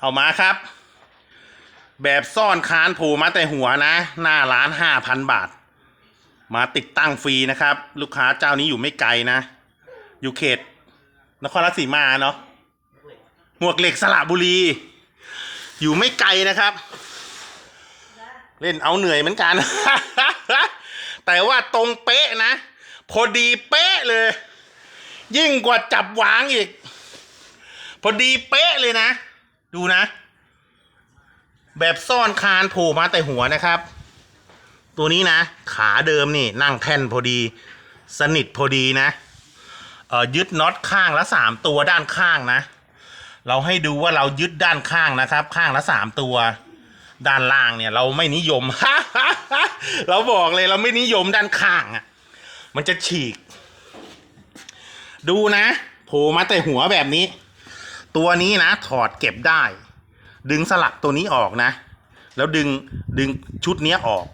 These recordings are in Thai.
เอามาครับ แบบซ่อนคานผล่มาแต่หัวนะ หน้าร้านห้าพันบาท มาติดตั้งฟรีนะครับ ลูกค้าเจ้านี้อยู่ไม่ไกลนะ อยู่เขต นครราชสีมาเนาะหมวกเหล็กสระบุรี อยู่ไม่ไกลนะครับ เล่นเอาเหนื่อยเหมือนกัน แต่ว่าตรงเป๊ะนะ พอดีเป๊ะเลย ยิ่งกว่าจับวางอีก พอดีเป๊ะเลยนะ ดูนะ แบบซ่อนคานโผล่มาแต่หัวนะครับ ตัวนี้นะ ขาเดิมนี่นั่งแท่นพอดี สนิทพอดีนะเอ่อยึดน็อตข้างละสามตัวด้านข้างนะ เราให้ดูว่าเรายึดด้านข้างนะครับ ข้างละสามตัว ด้านล่างเนี่ย เราไม่นิยม เราบอกเลยเราไม่นิยมด้านข้างอะ มันจะฉีก ดูนะโผล่มาแต่หัวแบบนี้ ตัวนี้นะถอดเก็บได้ ดึงสลักตัวนี้ออกนะ แล้วดึงดึงชุดเนี้ยออก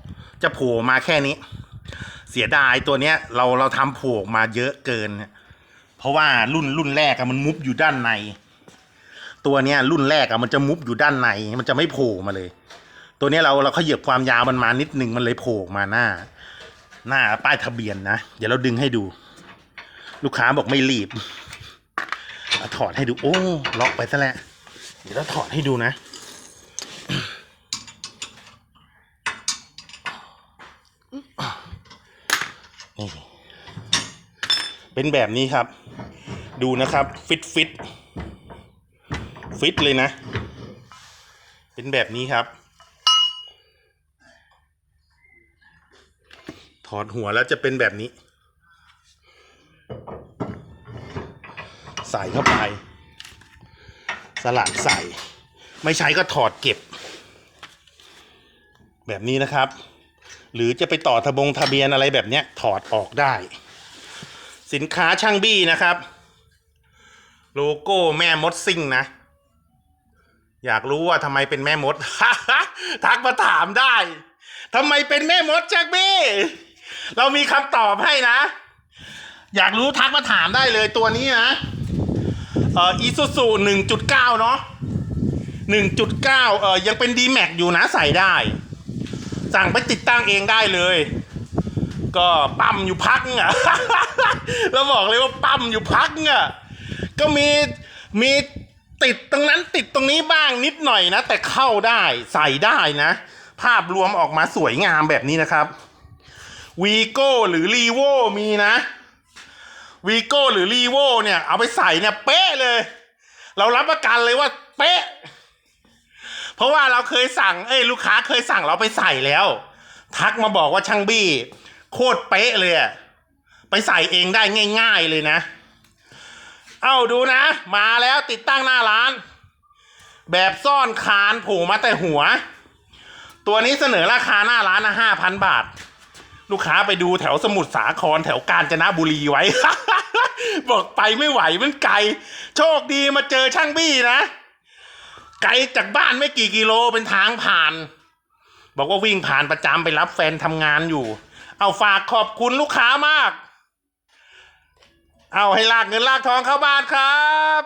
จะโผล่มาแค่นี้ เสียดายตัวเนี้ยเราเราทำโผล่มาเยอะเกิน เพราะว่ารุ่นรุ่นแรกอะมันมุบอยู่ด้านใน ตัวเนี้ยรุ่นแรกอะมันจะมุบอยู่ด้านในมันจะไม่โผล่มาเลย ตัวเนี้ยเราเราขยับความยาวมันมานิดนึงมันเลยโผล่มาหน้า หน้าป้ายทะเบียนนะ เดี๋ยวเราดึงให้ดู ลูกค้าบอกไม่รีบ เอาถอดให้ดูโอ้ล็อกไปซะแล้วเดี๋ยวเราถอดให้ดูนะ นี่ เป็นแบบนี้ครับ ดูนะครับ ฟิตฟิตฟิตเลยนะ เป็นแบบนี้ครับ ถอดหัวแล้วจะเป็นแบบนี้ ใส่เข้าไป สลัดใส่ ไม่ใช้ก็ถอดเก็บ แบบนี้นะครับ หรือจะไปต่อทะบงทะเบียนอะไรแบบเนี้ยถอดออกได้ สินค้าช่างบี้นะครับ โลโก้แม่มดซิ่งนะ อยากรู้ว่าทำไมเป็นแม่มด ทักมาถามได้ทำไมเป็นแม่มดช่างบี้ เรามีคำตอบให้นะอยากรู้ทักมาถามได้เลยตัวนี้นะ เอ่ออีซูซูหนึ่งจุดเก้าเนาะหนึ่งจุดเก้าเอ่อยังเป็นดีแม็กอยู่นะใส่ได้ สั่งไปติดตั้งเองได้เลย ก็ปั๊มอยู่พักอะ แล้วบอกเลยว่าปั๊มอยู่พักอะ ก็มีมีติดตรงนั้นติดตรงนี้บ้างนิดหน่อยนะ แต่เข้าได้ใส่ได้นะ ภาพรวมออกมาสวยงามแบบนี้นะครับวีโก้หรือรีโวมีนะ วีโก้หรือรีโวเนี่ย เอาไปใส่เนี่ยเป๊ะเลย เรารับประกันเลยว่าเป๊ะ เพราะว่าเราเคยสั่ง เอ้ยลูกค้าเคยสั่งเราไปใส่แล้ว ทักมาบอกว่าช่างบี้ โคตรเป๊ะเลยอะไปใส่เองได้ง่าย ๆเลยนะ เอ้าดูนะ มาแล้วติดตั้งหน้าร้าน แบบซ่อนคานผล่มาแต่หัว ตัวนี้เสนอราคาหน้าร้านนะห้าพันบาท ลูกค้าไปดูแถวสมุทรสาครแถวกาญจนบุรีไว้ บอกไปไม่ไหวมันไกล โชคดีมาเจอช่างบี้นะ ไกลจากบ้านไม่กี่กิโลเป็นทางผ่าน บอกว่าวิ่งผ่านประจำไปรับแฟนทำงานอยู่ เอาฝากขอบคุณลูกค้ามาก เอาให้ลากเงินลากทองเข้าบ้านครับ